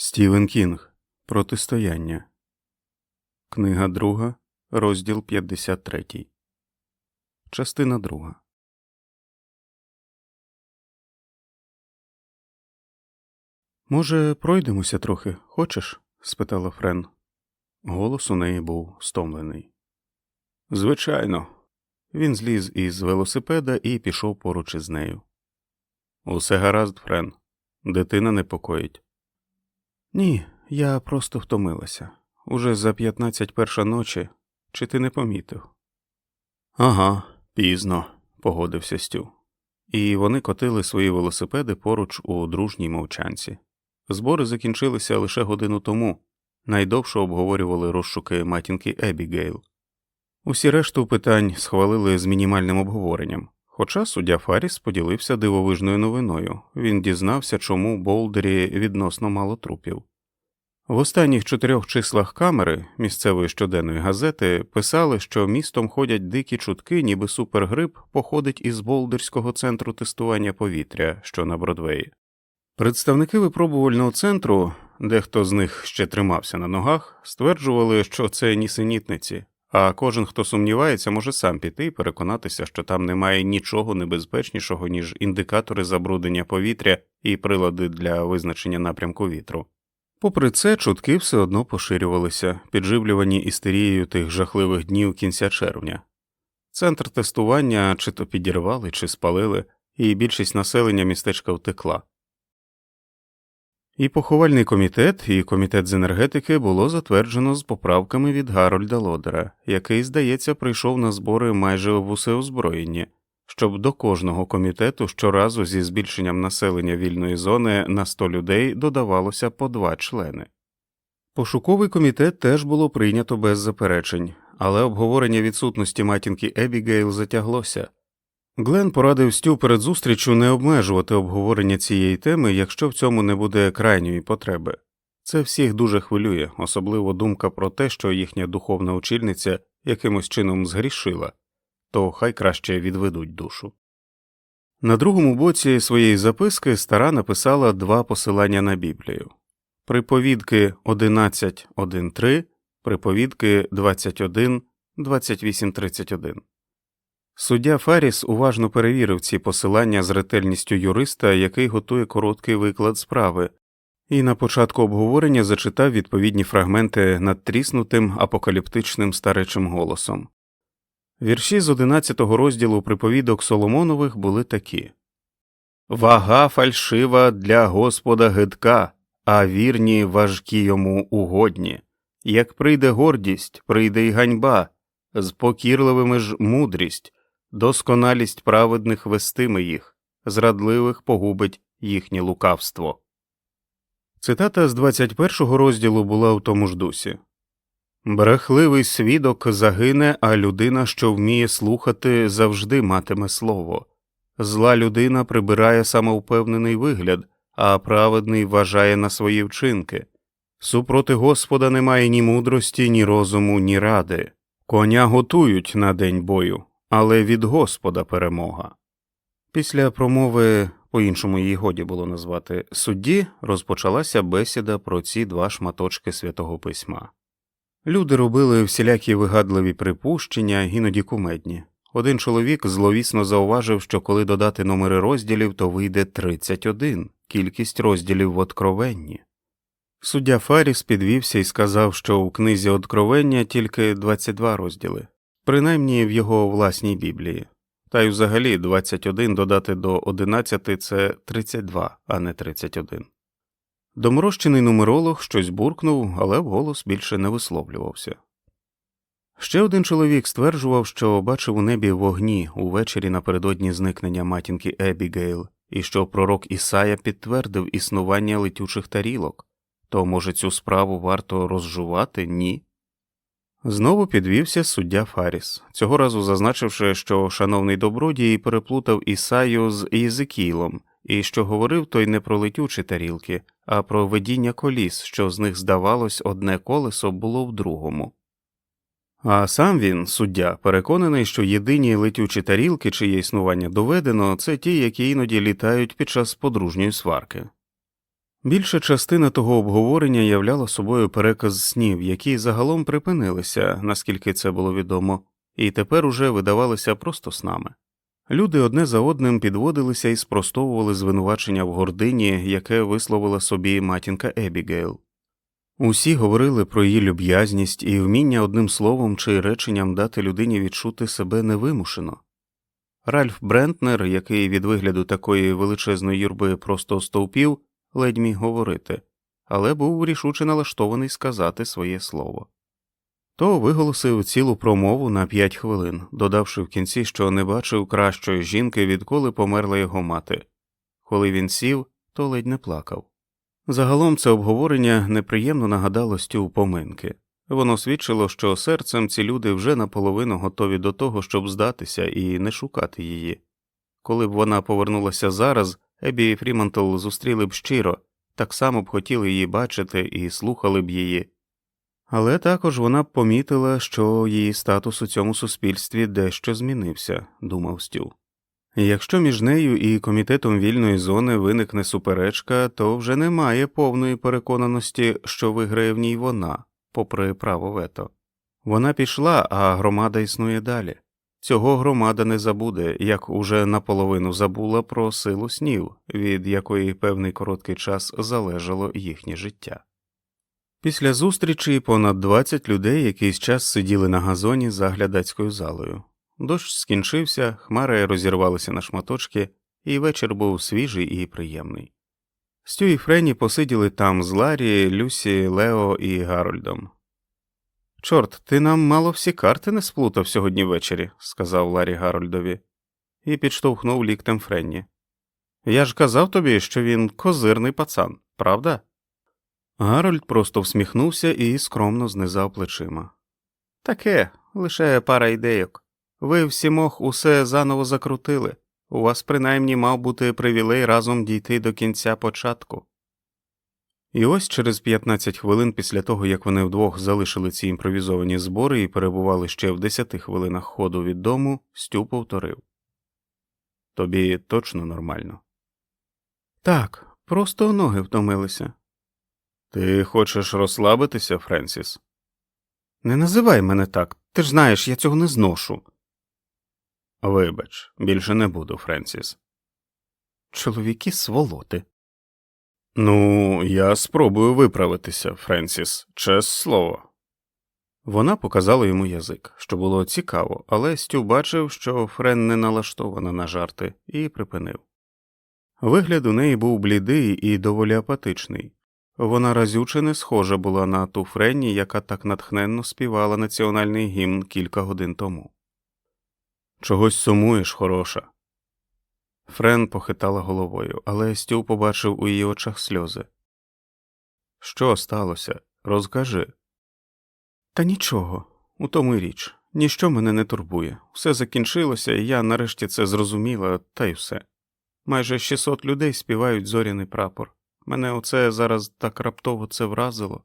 Стівен Кінг Протистояння. Книга друга, розділ 53. Частина друга. Може, пройдемося трохи, хочеш? спитала Френ. Голос у неї був стомлений. Звичайно. Він зліз із велосипеда і пішов поруч із нею. Усе гаразд, Френ. Дитина непокоїть. Ні, я просто втомилася. Уже за п'ятнадцять перша ночі, чи ти не помітив? Ага, пізно, погодився Стю. І вони котили свої велосипеди поруч у дружній мовчанці. Збори закінчилися лише годину тому, найдовше обговорювали розшуки матінки Ебігейл. Усі решту питань схвалили з мінімальним обговоренням. Хоча суддя Фаріс поділився дивовижною новиною він дізнався, чому в Болдері відносно мало трупів. В останніх чотирьох числах камери місцевої щоденної газети писали, що містом ходять дикі чутки, ніби супергрип походить із Болдерського центру тестування повітря, що на Бродвеї. Представники випробувального центру, дехто з них ще тримався на ногах, стверджували, що це нісенітниці, а кожен, хто сумнівається, може сам піти і переконатися, що там немає нічого небезпечнішого, ніж індикатори забруднення повітря і прилади для визначення напрямку вітру. Попри це, чутки все одно поширювалися, підживлювані істерією тих жахливих днів кінця червня. Центр тестування чи то підірвали, чи спалили, і більшість населення містечка втекла. І поховальний комітет, і комітет з енергетики було затверджено з поправками від Гарольда Лодера, який, здається, прийшов на збори майже в усе озброєнні, щоб до кожного комітету щоразу зі збільшенням населення вільної зони на 100 людей додавалося по два члени. Пошуковий комітет теж було прийнято без заперечень, але обговорення відсутності матінки Ебігейл затяглося. Глен порадив Стю перед зустрічю не обмежувати обговорення цієї теми, якщо в цьому не буде крайньої потреби. Це всіх дуже хвилює, особливо думка про те, що їхня духовна очільниця якимось чином згрішила, то хай краще відведуть душу. На другому боці своєї записки стара написала два посилання на Біблію приповідки 11.1.3, приповідки 21, 28.31. Суддя Фаріс уважно перевірив ці посилання з ретельністю юриста, який готує короткий виклад справи, і на початку обговорення зачитав відповідні фрагменти над тріснутим апокаліптичним старечим голосом. Вірші з 11 розділу приповідок Соломонових були такі Вага фальшива для Господа гидка, а вірні важкі йому угодні. Як прийде гордість, прийде й ганьба, з покірливими ж мудрість, досконалість праведних вестиме їх, зрадливих погубить їхнє лукавство. Цитата з 21 розділу була в тому ж дусі. Брехливий свідок загине, а людина, що вміє слухати, завжди матиме слово. Зла людина прибирає самовпевнений вигляд, а праведний вважає на свої вчинки. Супроти Господа немає ні мудрості, ні розуму, ні ради. Коня готують на день бою, але від Господа перемога. Після промови, по іншому її годі було назвати судді, розпочалася бесіда про ці два шматочки святого письма. Люди робили всілякі вигадливі припущення, іноді кумедні. Один чоловік зловісно зауважив, що коли додати номери розділів, то вийде 31, кількість розділів в откровенні. Суддя Фаріс підвівся і сказав, що у книзі Откровення тільки 22 розділи, принаймні в його власній Біблії, та й взагалі 21 додати до 11 – це 32, а не 31. Доморощений нумеролог щось буркнув, але вголос більше не висловлювався. Ще один чоловік стверджував, що бачив у небі вогні увечері напередодні зникнення матінки Ебігейл, і що пророк Ісая підтвердив існування летючих тарілок, то, може, цю справу варто розжувати, ні. Знову підвівся суддя Фаріс, цього разу зазначивши, що шановний добродій переплутав Ісаю з Єзикілом, і що говорив той не про летючі тарілки, а про ведіння коліс, що з них здавалось одне колесо було в другому. А сам він, суддя, переконаний, що єдині летючі тарілки, чиє існування доведено, це ті, які іноді літають під час подружньої сварки. Більша частина того обговорення являла собою переказ снів, які загалом припинилися, наскільки це було відомо, і тепер уже видавалися просто снами. Люди одне за одним підводилися і спростовували звинувачення в гордині, яке висловила собі матінка Ебігейл. Усі говорили про її люб'язність і вміння одним словом чи реченням дати людині відчути себе невимушено. Ральф Брентнер, який від вигляду такої величезної юрби просто стовпів, ледь міг говорити, але був рішуче налаштований сказати своє слово. То виголосив цілу промову на п'ять хвилин, додавши в кінці, що не бачив кращої жінки, відколи померла його мати. Коли він сів, то ледь не плакав. Загалом це обговорення неприємно нагадало стю поминки. Воно свідчило, що серцем ці люди вже наполовину готові до того, щоб здатися і не шукати її. Коли б вона повернулася зараз, Ебі і Фрімантл зустріли б щиро, так само б хотіли її бачити і слухали б її. Але також вона б помітила, що її статус у цьому суспільстві дещо змінився, думав Стю. Якщо між нею і комітетом вільної зони виникне суперечка, то вже немає повної переконаності, що виграє в ній вона, попри право вето. Вона пішла, а громада існує далі. Цього громада не забуде, як уже наполовину забула про силу снів, від якої певний короткий час залежало їхнє життя. Після зустрічі понад 20 людей якийсь час сиділи на газоні за глядацькою залою. Дощ скінчився, хмари розірвалися на шматочки, і вечір був свіжий і приємний. Стю і Френі посиділи там з Ларі, Люсі, Лео і Гарольдом. Чорт, ти нам мало всі карти не сплутав сьогодні ввечері, сказав Ларі Гарольдові, і підштовхнув ліктем Френні. Я ж казав тобі, що він козирний пацан, правда? Гарольд просто всміхнувся і скромно знизав плечима. Таке, лише пара ідейок. Ви всімох усе заново закрутили. У вас принаймні мав бути привілей разом дійти до кінця початку. І ось через 15 хвилин після того, як вони вдвох залишили ці імпровізовані збори і перебували ще в 10 хвилинах ходу від дому, Стю повторив Тобі точно нормально. Так, просто ноги втомилися. Ти хочеш розслабитися, Френсіс? Не називай мене так. Ти ж знаєш, я цього не зношу. Вибач, більше не буду, Френсіс. Чоловіки сволоти. Ну, я спробую виправитися, Френсіс, чесне слово. Вона показала йому язик, що було цікаво, але Стю бачив, що Френ не налаштована на жарти, і припинив. Вигляд у неї був блідий і доволі апатичний. Вона разюче не схожа була на ту Френні, яка так натхненно співала національний гімн кілька годин тому. Чогось сумуєш, хороша. Френ похитала головою, але Стю побачив у її очах сльози. Що сталося? Розкажи. Та нічого, у тому й річ. Ніщо мене не турбує. Все закінчилося, і я нарешті це зрозуміла, та й все. Майже 600 людей співають зоряний прапор. Мене оце зараз так раптово це вразило.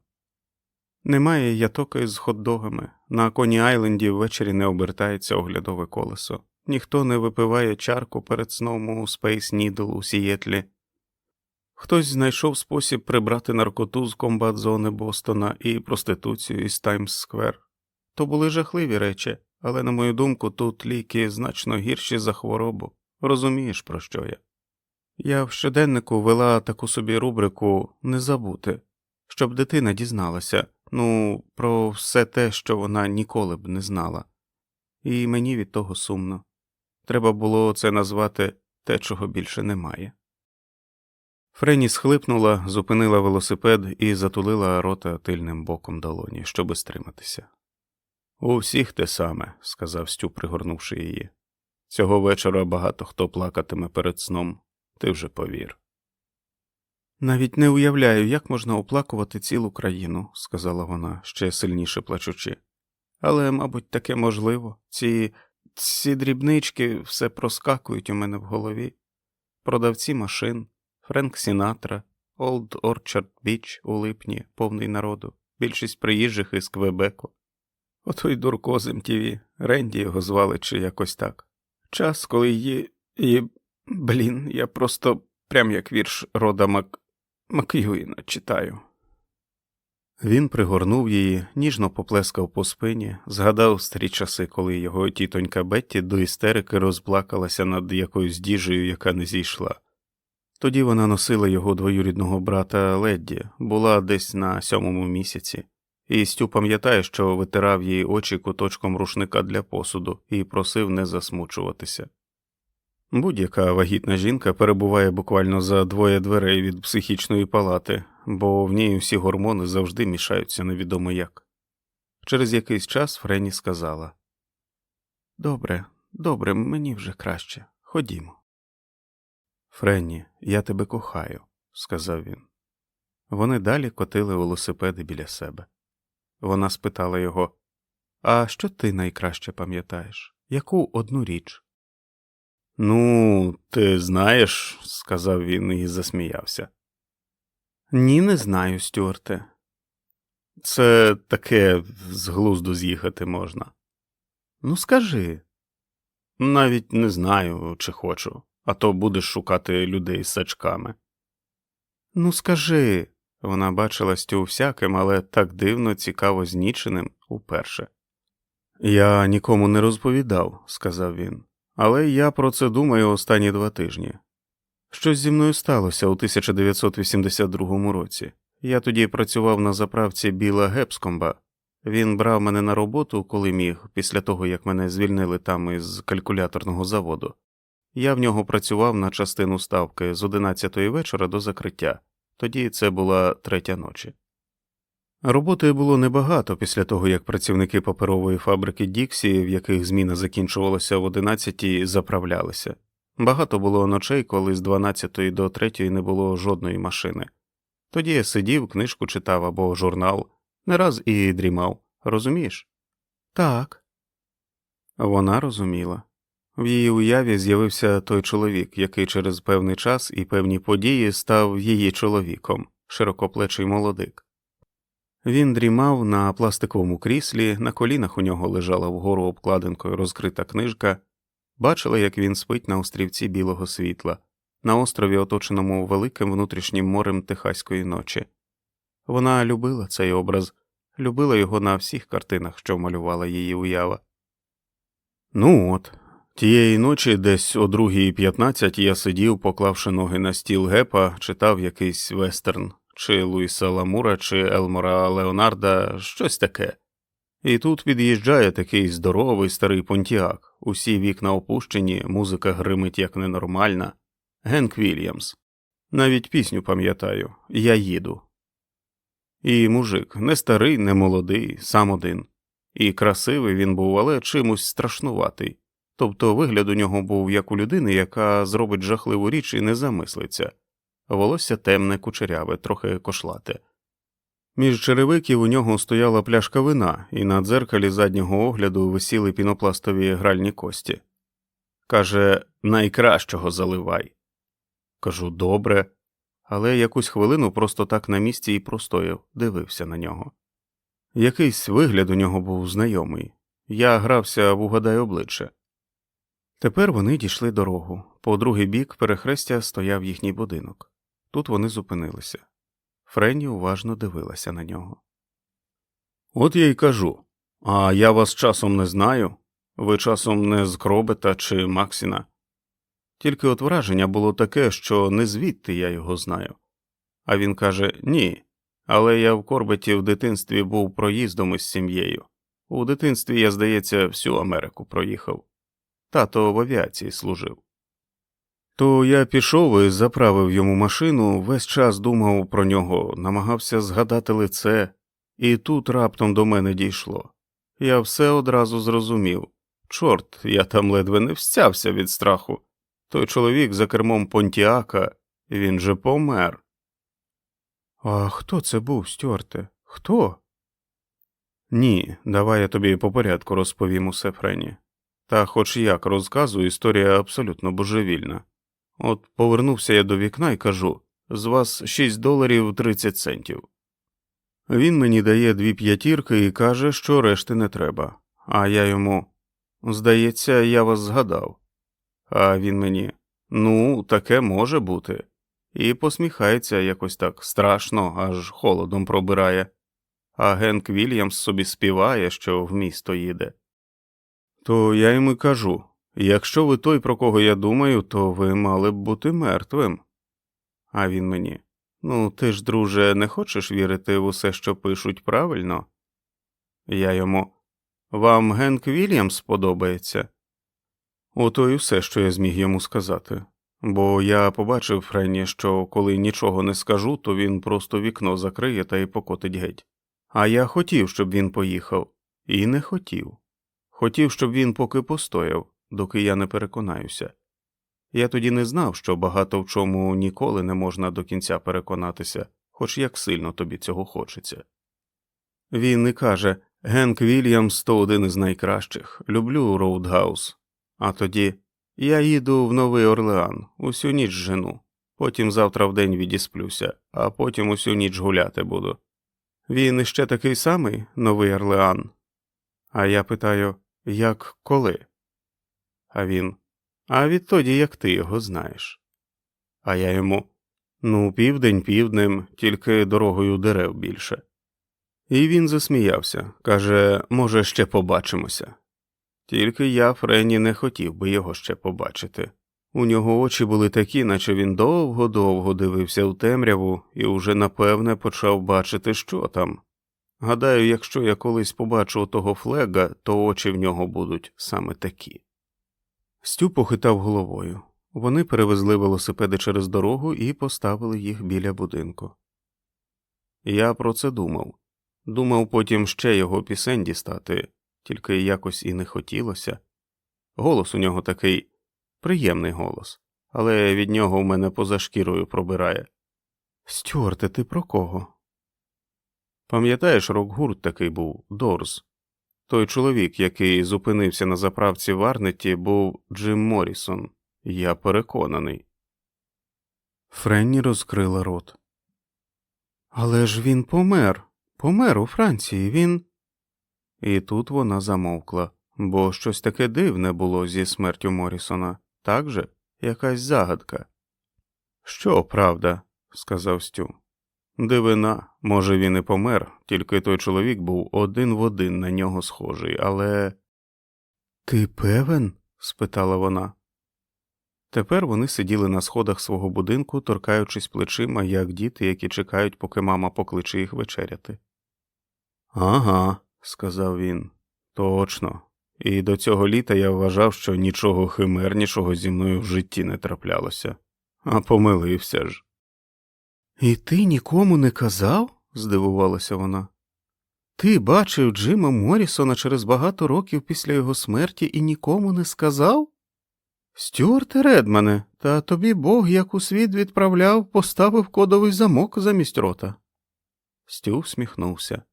Немає ятоки з хот-догами. На Коні Айленді ввечері не обертається оглядове колесо. Ніхто не випиває чарку перед сном у Space Needle у Сієтлі. Хтось знайшов спосіб прибрати наркоту з комбат-зони Бостона і проституцію із Таймс Сквер. То були жахливі речі, але, на мою думку, тут ліки значно гірші за хворобу. Розумієш, про що я? Я в щоденнику вела таку собі рубрику не забути, щоб дитина дізналася, ну, про все те, що вона ніколи б не знала. І мені від того сумно. Треба було це назвати те, чого більше немає. Френі схлипнула, зупинила велосипед і затулила рота тильним боком долоні, щоби стриматися. У всіх те саме, сказав Стю, пригорнувши її. Цього вечора багато хто плакатиме перед сном, ти вже повір. Навіть не уявляю, як можна оплакувати цілу країну, сказала вона, ще сильніше плачучи. Але, мабуть, таке можливо. Ці ці дрібнички все проскакують у мене в голові. Продавці машин, Френк Сінатра, Олд Орчард Біч у липні, повний народу, більшість приїжджих із Квебеку. Отой дурко з МТВ, Ренді його звали чи якось так. Час, коли її. її... Блін, я просто прям як вірш рода Мак... Мак'юїна читаю. Він пригорнув її, ніжно поплескав по спині, згадав старі часи, коли його тітонька Бетті до істерики розплакалася над якоюсь діжею, яка не зійшла. Тоді вона носила його двоюрідного брата Ледді, була десь на сьомому місяці, і Стю пам'ятає, що витирав їй очі куточком рушника для посуду і просив не засмучуватися. Будь-яка вагітна жінка перебуває буквально за двоє дверей від психічної палати, бо в ній усі гормони завжди мішаються невідомо як. Через якийсь час Френі сказала Добре, добре, мені вже краще. Ходімо. Френні, я тебе кохаю, сказав він. Вони далі котили велосипеди біля себе. Вона спитала його А що ти найкраще пам'ятаєш? Яку одну річ? Ну, ти знаєш, сказав він і засміявся. Ні, не знаю, Стюарте. Це таке з глузду з'їхати можна. Ну, скажи. Навіть не знаю, чи хочу, а то будеш шукати людей з сачками. Ну, скажи. Вона бачила Стю всяким, але так дивно, цікаво зніченим уперше. Я нікому не розповідав, сказав він, але я про це думаю останні два тижні. Щось зі мною сталося у 1982 році. Я тоді працював на заправці Біла Гепскомба. Він брав мене на роботу, коли міг, після того як мене звільнили там із калькуляторного заводу. Я в нього працював на частину ставки з 11 вечора до закриття, тоді це була третя ночі. Роботи було небагато після того, як працівники паперової фабрики Діксі, в яких зміна закінчувалася в 11 заправлялися. Багато було ночей, коли з 12 до 3 не було жодної машини. Тоді я сидів, книжку читав або журнал, не раз і дрімав, розумієш? Так. Вона розуміла. В її уяві з'явився той чоловік, який через певний час і певні події став її чоловіком, широкоплечий молодик. Він дрімав на пластиковому кріслі, на колінах у нього лежала вгору обкладинкою розкрита книжка, бачила, як він спить на острівці білого світла, на острові, оточеному великим внутрішнім морем Техаської ночі. Вона любила цей образ, любила його на всіх картинах, що малювала її уява. Ну от, тієї ночі, десь о другій п'ятнадцять я сидів, поклавши ноги на стіл гепа, читав якийсь вестерн, чи Луїса Ламура, чи Елмора Леонарда, щось таке. І тут під'їжджає такий здоровий старий понтіак, усі вікна опущені, музика гримить як ненормальна. Генк Вільямс. Навіть пісню пам'ятаю Я їду. І мужик не старий, не молодий, сам один. І красивий він був, але чимось страшнуватий. Тобто вигляд у нього був як у людини, яка зробить жахливу річ і не замислиться. Волосся темне, кучеряве, трохи кошлате. Між черевиків у нього стояла пляшка вина, і на дзеркалі заднього огляду висіли пінопластові гральні кості. Каже, найкращого заливай. Кажу, добре, але якусь хвилину просто так на місці і простояв, дивився на нього. Якийсь вигляд у нього був знайомий. Я грався в угадай обличчя. Тепер вони дійшли дорогу. По другий бік перехрестя стояв їхній будинок. Тут вони зупинилися. Френні уважно дивилася на нього. От я й кажу. А я вас часом не знаю. Ви часом не з Кробета чи Максіна. Тільки от враження було таке, що не звідти я його знаю. А він каже ні. Але я в Корбеті в дитинстві був проїздом із сім'єю. У дитинстві я, здається, всю Америку проїхав. Тато в авіації служив. То я пішов і заправив йому машину, весь час думав про нього, намагався згадати лице, і тут раптом до мене дійшло. Я все одразу зрозумів. Чорт, я там ледве не встявся від страху. Той чоловік за кермом Понтіака, він же помер. А хто це був, Стюарте? Хто? Ні, давай я тобі по порядку розповім усе Френі. Та хоч як розказую, історія абсолютно божевільна. От повернувся я до вікна і кажу з вас 6 доларів 30 центів. Він мені дає дві п'ятірки і каже, що решти не треба. А я йому здається, я вас згадав. А він мені ну, таке може бути. і посміхається якось так страшно, аж холодом пробирає. А Генк Вільямс собі співає, що в місто їде. То я йому кажу якщо ви той, про кого я думаю, то ви мали б бути мертвим. А він мені Ну, ти ж, друже, не хочеш вірити в усе, що пишуть правильно? Я йому Вам Генк Вільямс подобається? Ото й усе, що я зміг йому сказати. Бо я побачив Френні, що коли нічого не скажу, то він просто вікно закриє та й покотить геть. А я хотів, щоб він поїхав, і не хотів. Хотів, щоб він поки постояв, доки я не переконаюся. Я тоді не знав, що багато в чому ніколи не можна до кінця переконатися, хоч як сильно тобі цього хочеться. Він і каже Генк Вільямс то один із найкращих, люблю Роудгаус. А тоді я їду в Новий Орлеан, усю ніч жену, потім завтра вдень відісплюся, а потім усю ніч гуляти буду. Він іще такий самий Новий Орлеан. А я питаю, як коли? А він а відтоді як ти його знаєш. А я йому ну, південь півднем, тільки дорогою дерев більше. І він засміявся каже, може, ще побачимося. Тільки я, Френі, не хотів би його ще побачити. У нього очі були такі, наче він довго довго дивився у темряву і уже напевне почав бачити, що там. Гадаю, якщо я колись побачу того флега, то очі в нього будуть саме такі. Стю похитав головою. Вони перевезли велосипеди через дорогу і поставили їх біля будинку. Я про це думав. Думав потім ще його пісень дістати, тільки якось і не хотілося. Голос у нього такий приємний голос, але від нього в мене поза шкірою пробирає. Стюарте, ти про кого? Пам'ятаєш, рок-гурт такий був Дорз. Той чоловік, який зупинився на заправці в Арнеті, був Джим Морісон, я переконаний. Френні розкрила рот. Але ж він помер, помер у Франції, він. І тут вона замовкла, бо щось таке дивне було зі смертю Морісона, так же якась загадка. Що правда, сказав Стю. Дивина, може, він і помер, тільки той чоловік був один в один на нього схожий, але. Ти певен? спитала вона. Тепер вони сиділи на сходах свого будинку, торкаючись плечима, як діти, які чекають, поки мама покличе їх вечеряти. Ага, сказав він. Точно. І до цього літа я вважав, що нічого химернішого зі мною в житті не траплялося, а помилився ж. І ти нікому не казав? здивувалася вона. Ти бачив Джима Морісона через багато років після його смерті і нікому не сказав? Стюарте Редмане, та тобі Бог, як у світ відправляв, поставив кодовий замок замість рота. Стю всміхнувся.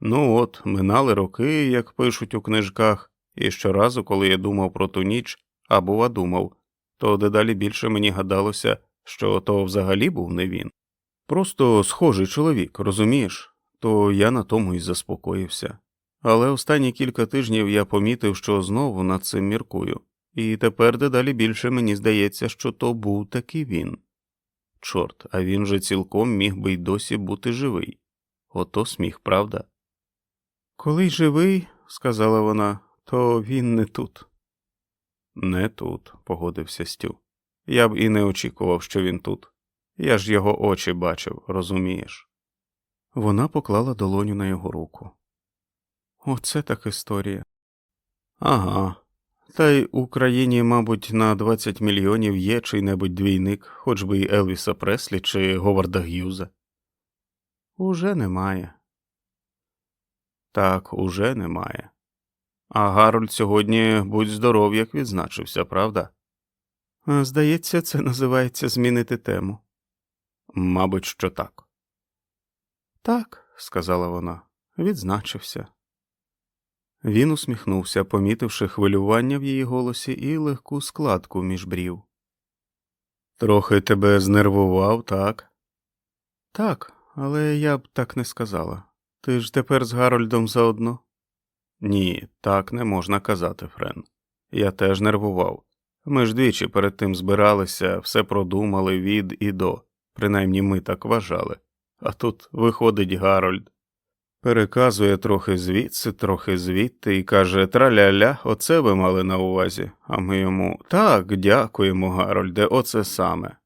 Ну от, минали роки, як пишуть у книжках, і щоразу, коли я думав про ту ніч, а бува думав, то дедалі більше мені гадалося що то взагалі був не він. Просто схожий чоловік, розумієш, то я на тому й заспокоївся. Але останні кілька тижнів я помітив, що знову над цим міркую, і тепер дедалі більше мені здається, що то був таки він. Чорт, а він же цілком міг би й досі бути живий. Ото сміх, правда? Коли живий, сказала вона, то він не тут. Не тут, погодився Стю. Я б і не очікував, що він тут. Я ж його очі бачив, розумієш? Вона поклала долоню на його руку. Оце так історія. Ага. Та й Україні, мабуть, на 20 мільйонів є чий небудь двійник, хоч би й Елвіса Преслі чи Говарда Г'юза. Уже немає. Так, уже немає. А Гарольд сьогодні будь здоров, як відзначився, правда? Здається, це називається змінити тему. Мабуть, що так. Так, сказала вона, відзначився. Він усміхнувся, помітивши хвилювання в її голосі і легку складку між брів. Трохи тебе знервував, так? Так, але я б так не сказала. Ти ж тепер з Гарольдом заодно? Ні, так не можна казати, Френ. Я теж нервував Ми ж двічі перед тим збиралися, все продумали від і до, принаймні ми так вважали. А тут виходить Гарольд. Переказує трохи звідси, трохи звідти і каже Траля-ля, оце ви мали на увазі. А ми йому так, дякуємо, Гарольде, оце саме.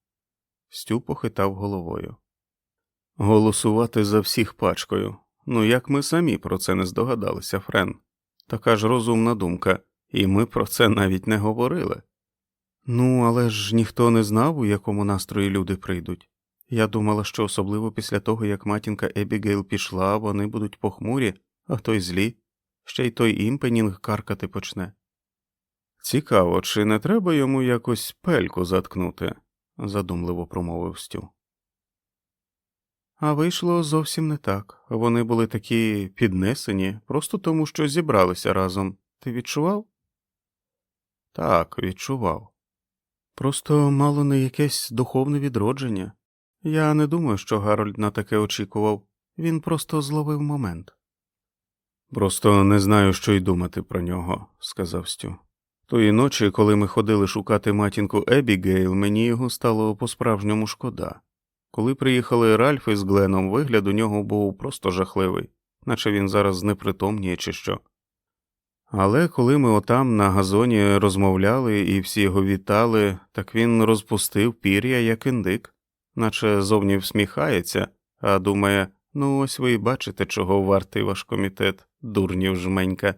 Стю похитав головою. Голосувати за всіх пачкою. Ну як ми самі про це не здогадалися, Френ. Така ж розумна думка, і ми про це навіть не говорили. Ну, але ж ніхто не знав, у якому настрої люди прийдуть. Я думала, що особливо після того, як матінка Ебігейл пішла, вони будуть похмурі, а то й злі, ще й той імпенінг каркати почне. Цікаво, чи не треба йому якось пельку заткнути, задумливо промовив Стю. А вийшло зовсім не так. Вони були такі піднесені, просто тому, що зібралися разом. Ти відчував? Так, відчував. Просто мало не якесь духовне відродження. Я не думаю, що Гарольд на таке очікував, він просто зловив момент. Просто не знаю, що й думати про нього, сказав Стю. Тої ночі, коли ми ходили шукати матінку Ебігейл, мені його стало по-справжньому шкода. Коли приїхали Ральф із Гленом, вигляд у нього був просто жахливий, наче він зараз знепритомніє чи що. Але коли ми отам на газоні розмовляли і всі його вітали, так він розпустив пір'я, як індик, наче зовні всміхається, а думає, ну ось ви й бачите, чого вартий ваш комітет, дурнів жменька.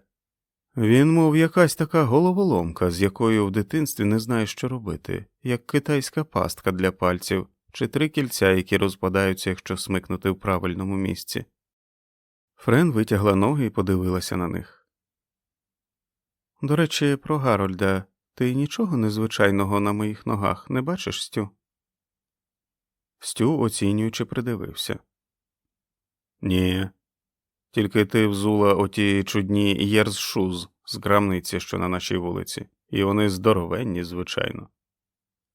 Він, мов якась така головоломка, з якою в дитинстві не знаєш, що робити, як китайська пастка для пальців чи три кільця, які розпадаються, якщо смикнути в правильному місці. Френ витягла ноги і подивилася на них. До речі, про Гарольда, ти нічого незвичайного на моїх ногах не бачиш, Стю? Стю, оцінюючи, придивився. Ні. Тільки ти взула оті чудні єрзшуз з крамниці, що на нашій вулиці, і вони здоровенні, звичайно.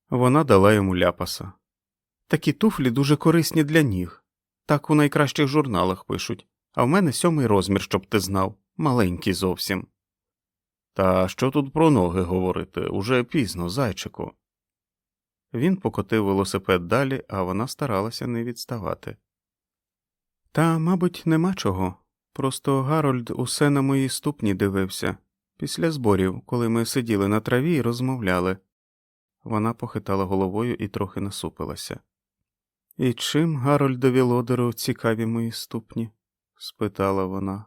Вона дала йому ляпаса. Такі туфлі дуже корисні для ніг. Так у найкращих журналах пишуть, а в мене сьомий розмір, щоб ти знав, маленький зовсім. Та що тут про ноги говорити? Уже пізно, зайчику. Він покотив велосипед далі, а вона старалася не відставати. Та, мабуть, нема чого. Просто Гарольд усе на мої ступні дивився, після зборів, коли ми сиділи на траві і розмовляли. Вона похитала головою і трохи насупилася. І чим Гарольдові лодеру цікаві мої ступні? спитала вона.